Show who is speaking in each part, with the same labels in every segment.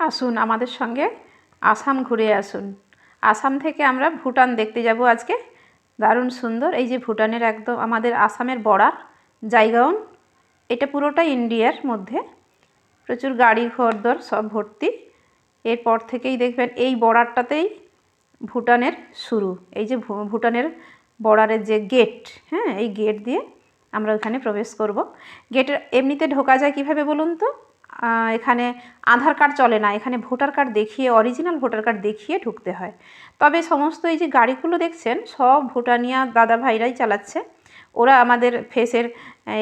Speaker 1: আসুন আমাদের সঙ্গে আসাম ঘুরে আসুন। আসাম থেকে আমরা ভুটান দেখতে যাব আজকে। দারুণ সুন্দর। এই যে ভুটানের একদম আমাদের আসামের বর্ডার জায়গাউন এটা পুরোটা ইন্ডিয়ার মধ্যে। প্রচুর গাড়ি ঘরদর সব ভর্তি। এরপর থেকেই দেখবেন এই বর্ডারটাতেই ভুটানের শুরু। এই যে ভুটানের বর্ডারের যে গেট হ্যাঁ এই গেট দিয়ে আমরা ওখানে প্রবেশ করব। গেটের এমনিতে ঢোকা যায় কীভাবে বলুন তো? এখানে আধার কার্ড চলে না। এখানে ভোটার কার্ড দেখিয়ে অরিজিনাল ভোটার কার্ড দেখিয়ে ঢুকতে হয়। তবে সমস্ত এই যে গাড়িগুলো দেখছেন, সব ভুটানিয়া দাদা ভাইরাই চালাচ্ছে। ওরা আমাদের ফেসের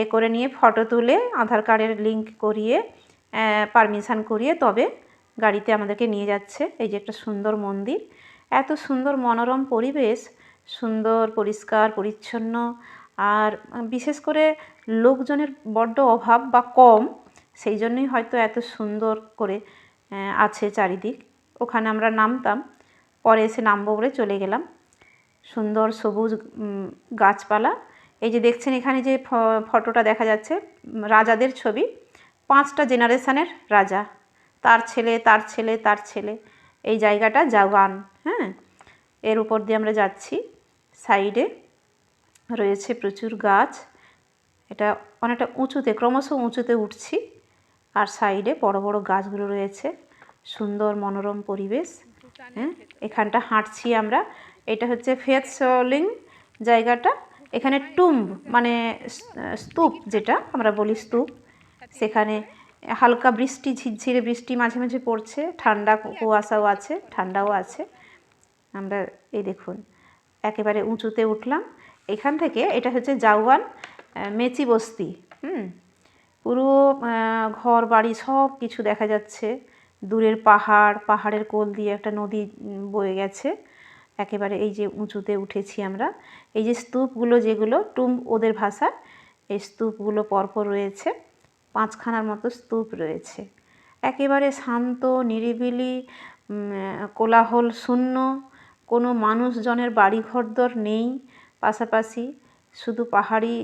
Speaker 1: এ করে নিয়ে ফটো তুলে আধার কার্ডের লিঙ্ক করিয়ে পারমিশন করিয়ে তবে গাড়িতে আমাদেরকে নিয়ে যাচ্ছে। এই যে একটা সুন্দর মন্দির। এত সুন্দর মনোরম পরিবেশ, সুন্দর, পরিষ্কার, পরিচ্ছন্ন। আর বিশেষ করে লোকজনের বড্ড অভাব বা কম। সেই জন্যই হয়তো এত সুন্দর করে আছে চারিদিক। ওখানে আমরা নামতাম, পরে এসে নামবো বলে চলে গেলাম। সুন্দর সবুজ গাছপালা। এই যে দেখছেন এখানে যে ফটোটা দেখা যাচ্ছে রাজাদের ছবি। পাঁচটা জেনারেশনের রাজা। তার ছেলে তার ছেলে তার ছেলে। এই জায়গাটা জাগান হ্যাঁ? এর উপর দিয়ে আমরা যাচ্ছি। সাইডে রয়েছে প্রচুর গাছ। এটা অনেকটা উঁচুতে, ক্রমশ উঁচুতে উঠছি। আর সাইডে বড় বড় গাছগুলো রয়েছে। সুন্দর মনোরম পরিবেশ। হ্যাঁ এখানটা হাঁটছি আমরা। এটা হচ্ছে ফেথ সোলিং জায়গাটা। এখানে টুম্ব মানে স্তূপ যেটা আমরা বলি স্তূপ। সেখানে হালকা বৃষ্টি ঝিরঝিরে বৃষ্টি মাঝে মাঝে পড়ছে। ঠান্ডা কুয়াশাও আছে ঠান্ডাও আছে। আমরা এই দেখুন একেবারে উঁচুতে উঠলাম। এখান থেকে এটা হচ্ছে জাউয়ান আহ, মেচি বস্তি। হুম পুরো ঘর বাড়ি সব কিছু দেখা যাচ্ছে। দূরের পাহাড়, পাহাড়ের কোল দিয়ে একটা নদী বয়ে গেছে। একেবারে এই যে উঁচুতে উঠেছি আমরা। এই যে স্তূপগুলো যেগুলো, টুম ওদের ভাষা, এই স্তূপগুলো পরপর রয়েছে। পাঁচখানার মতো স্তূপ রয়েছে। একেবারে শান্ত, নিরিবিলি কোলাহল শূন্য। কোনো মানুষজনের বাড়ি ঘরদর নেই। পাশাপাশি শুধু পাহাড়ি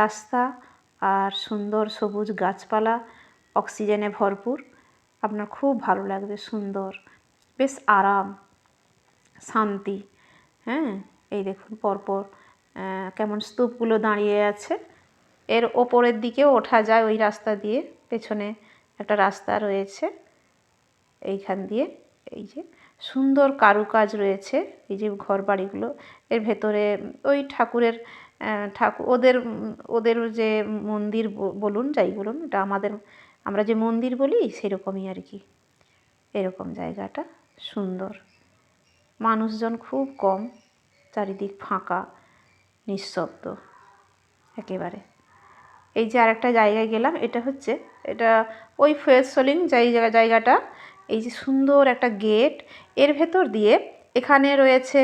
Speaker 1: রাস্তা। আর সুন্দর সবুজ গাছপালা, অক্সিজেনে ভরপুর। আপনার খুব ভালো লাগবে, সুন্দর। বেশ আরাম, শান্তি হ্যাঁ? এই দেখুন পরপর কেমন স্তূপগুলো দাঁড়িয়ে আছে। এর ওপরের দিকেও ওঠা যায় ওই রাস্তা দিয়ে, পেছনে একটা রাস্তা রয়েছে এইখান দিয়ে। এই যে সুন্দর কারুকাজ রয়েছে, এই যে ঘর বাড়িগুলো এর ভেতরে ওই ঠাকুরের ঠাকুর, ওদের ওদের যে মন্দির বলুন, যাই বলুন, এটা আমাদের, আমরা যে মন্দির বলি সেরকমই আর কি। এরকম জায়গাটা সুন্দর। মানুষজন খুব কম, চারিদিক ফাঁকা, নিঃশব্দ একেবারে। এই যে আরেকটা জায়গায় গেলাম, এটা হচ্ছে, এটা ওই ফেসলিং জায়গা, জায়গাটা, এই যে সুন্দর একটা গেট, এর ভেতর দিয়ে এখানে রয়েছে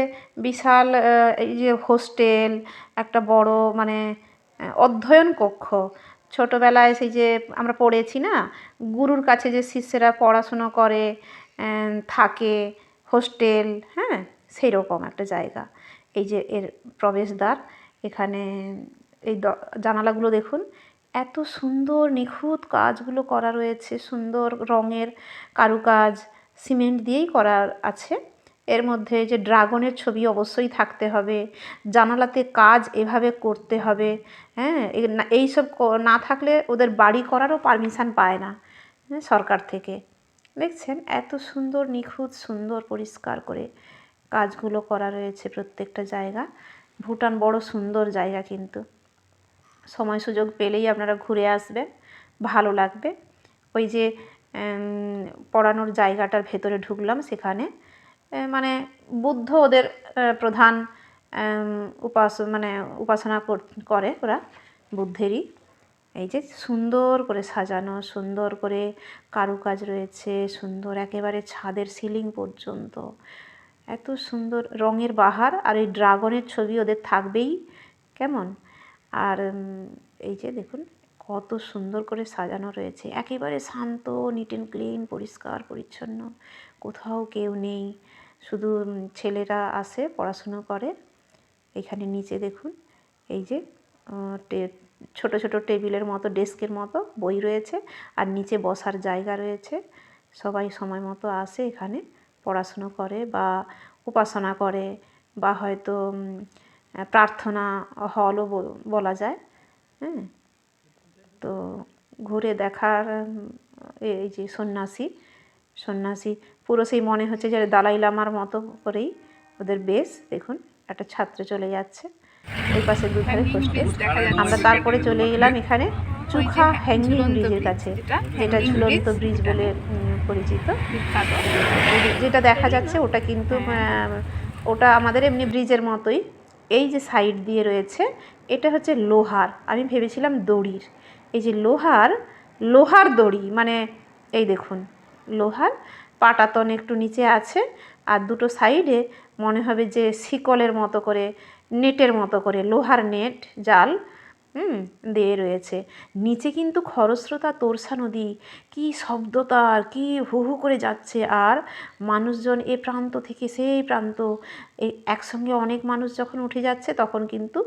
Speaker 1: বিশাল এই যে হোস্টেল, একটা বড় মানে অধ্যয়ন কক্ষ। ছোটোবেলায় সেই যে আমরা পড়েছি না, গুরুর কাছে যে শিষ্যেরা পড়াশুনো করে থাকে, হোস্টেল হ্যাঁ সেই রকম একটা জায়গা। এই যে এর প্রবেশদ্বার, এখানে এই জানালাগুলো দেখুন, এত সুন্দর নিখুঁত কাজগুলো করা রয়েছে, সুন্দর রঙের কারুকাজ, সিমেন্ট দিয়েই করা আছে। এর মধ্যে যে ড্রাগনের ছবি অবশ্যই থাকতে হবে জানালাতে কাজ এভাবে করতে হবে হ্যাঁ? এ- না- এইসব না থাকলে ওদের বাড়ি করারও পারমিশন পায় না হ্যাঁ, সরকার থেকে। দেখছেন? এত সুন্দর নিখুঁত সুন্দর পরিষ্কার করে কাজগুলো করা রয়েছে প্রত্যেকটা জায়গা। ভুটান বড় সুন্দর জায়গা কিন্তু। সময় সুযোগ পেলেই আপনারা ঘুরে আসবেন ভালো লাগবে। ওই যে পড়ানোর জায়গাটার ভেতরে ঢুকলাম সেখানে। মানে বুদ্ধ ওদের প্রধান উপাস মানে উপাসনা করে ওরা, বুদ্ধেরই। এই যে সুন্দর করে সাজানো, সুন্দর করে কারুকাজ রয়েছে, সুন্দর একেবারে ছাদের সিলিং পর্যন্ত। এত সুন্দর রঙের বাহার, আর এই ড্রাগনের ছবি ওদের থাকবেই, কেমন? আর এই যে দেখুন, কত সুন্দর করে সাজানো রয়েছে। একেবারে শান্ত নিট অ্যান্ড ক্লিন পরিষ্কার, পরিচ্ছন্ন। কোথাও কেউ নেই। শুধু ছেলেরা আসে পড়াশুনো করে। এখানে নিচে দেখুন, এই যে ছোট ছোট টেবিলের মতো, ডেস্কের মতো বই রয়েছে আর নিচে বসার জায়গা রয়েছে। সবাই সময় মতো আসে এখানে, পড়াশুনো করে বা উপাসনা করে বা হয়তো প্রার্থনা হলও বলা যায়। হ্যাঁ? তো ঘুরে দেখার এই যে সন্ন্যাসী সন্ন্যাসী পুরো সেই মনে হচ্ছে যে দালাই লামার মতো করেই ওদের বেশ দেখুন একটা ছাত্র চলে যাচ্ছে। ওই পাশে দুধারে হোস্টেল আমরা তারপরে চলে গেলাম এখানে চুখা হ্যাঙ্গিং ব্রিজের কাছে। যেটা ঝুলন্ত ব্রিজ বলে পরিচিত। যেটা দেখা যাচ্ছে ওটা কিন্তু ওটা আমাদের এমনি ব্রিজের মতোই। এই যে সাইড দিয়ে রয়েছে এটা হচ্ছে লোহার। আমি ভেবেছিলাম দড়ির। এই যে লোহার লোহার দড়ি মানে এই দেখুন লোহার, পাটাতন একটু নিচে আছে আর দুটো সাইডে মনে হবে যে শিকলের মতো করে, নেটের মতো করে লোহার নেট, জাল দিয়ে রয়েছে। নিচে কিন্তু খরস্রোতা তোরসা নদী, কী শব্দ তার কী হু হু করে যাচ্ছে। আর মানুষজন এ প্রান্ত থেকে সেই প্রান্ত এই একসঙ্গে অনেক মানুষ যখন উঠে যাচ্ছে তখন কিন্তু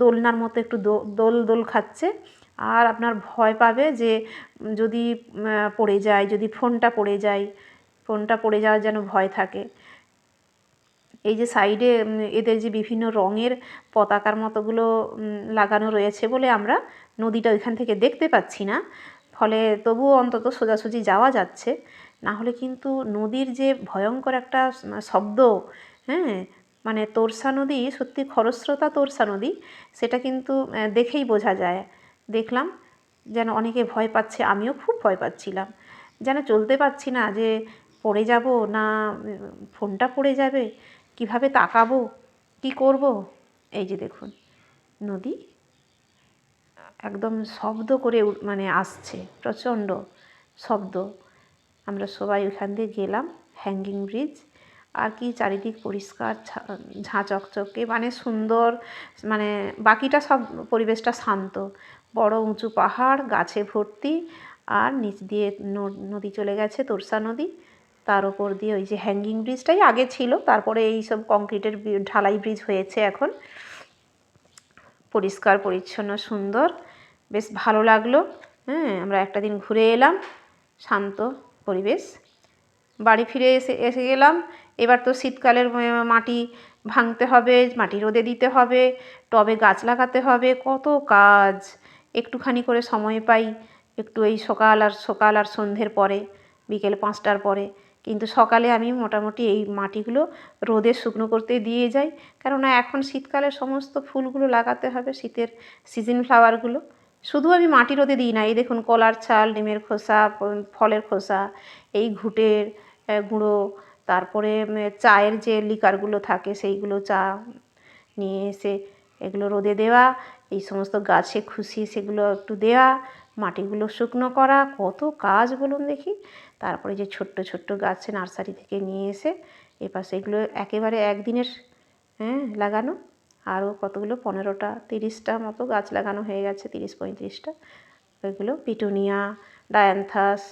Speaker 1: দোলনার মতো একটু দোল দোল খাচ্ছে। আর আপনার ভয় পাবে যে, যদি পড়ে যায়, যদি ফোনটা পড়ে যায়, ফোনটা পড়ে যাওয়ার যেন ভয় থাকে। এই যে সাইডে এদের যে বিভিন্ন রঙের পতাকার মতোগুলো লাগানো রয়েছে বলে আমরা নদীটা ওইখান থেকে দেখতে পাচ্ছি না। ফলে তবুও অন্তত সোজাসুজি যাওয়া যাচ্ছে। না হলে কিন্তু নদীর যে ভয়ঙ্কর একটা শব্দ হ্যাঁ মানে তোরসা নদী, সত্যি খরস্রোতা তোরসা নদী, সেটা কিন্তু দেখেই বোঝা যায়। দেখলাম যেন অনেকে ভয় পাচ্ছে, আমিও খুব ভয় পাচ্ছিলাম। যেন চলতে পারছি না যে পড়ে যাব না, ফোনটা পড়ে যাবে, কীভাবে তাকাবো, কি করব? এই যে দেখুন, নদী একদম শব্দ করে মানে আসছে, প্রচণ্ড শব্দ। আমরা সবাই ওখান দিয়ে গেলাম হ্যাঙ্গিং ব্রিজ আর কি চারিদিক পরিষ্কার ঝাঁ চকচকে মানে সুন্দর মানে বাকিটা সব পরিবেশটা শান্ত। বড় উঁচু পাহাড়, গাছে ভর্তি আর নিচ দিয়ে নদী চলে গেছে, তোরসা নদী। তার ওপর দিয়ে ওই যে হ্যাঙ্গিং ব্রিজটাই আগে ছিল, তারপরে এই সব কংক্রিটের ঢালাই ব্রিজ হয়েছে এখন। পরিষ্কার, পরিচ্ছন্ন, সুন্দর। বেশ ভালো লাগল। হ্যাঁ আমরা একটা দিন ঘুরে এলাম, শান্ত পরিবেশ। বাড়ি ফিরে এসে এসে গেলাম। এবার তো শীতকালের মাটি ভাঙতে হবে, মাটি রোদে দিতে হবে, টবে গাছ লাগাতে হবে। কত কাজ! একটুখানি করে সময় পাই, একটু এই সকাল আর সকাল আর সন্ধ্যের পরে, বিকেল পাঁচটার পরে। কিন্তু সকালে আমি মোটামুটি এই মাটিগুলো রোদে শুকনো করতে দিয়ে যাই। কেননা এখন শীতকালে সমস্ত ফুলগুলো লাগাতে হবে, শীতের সিজন ফ্লাওয়ারগুলো শুধু আমি মাটি রোদে দিই না, এই দেখুন কলার ছাল, ডিমের খোসা, ফলের খোসা, এই ঘুটের গুঁড়ো, তারপরে চায়ের যে লিকারগুলো থাকে, সেইগুলো চা নিয়ে এসে এগুলো রোদে দেওয়া। এই সমস্ত গাছে খুশি সেগুলো একটু দেওয়া মাটিগুলো শুকনো করা, কত কাজ বলুন দেখি। তারপরে যে ছোট্ট ছোট্ট গাছে নার্সারি থেকে নিয়ে এসে এবার সেগুলো একেবারে একদিনের হ্যাঁ লাগানো। আরও কতগুলো? পনেরোটা, তিরিশটা মতো গাছ লাগানো হয়ে গেছে, তিরিশ পঁয়ত্রিশটা। ওইগুলো পিটুনিয়া, ডায়ান্থাস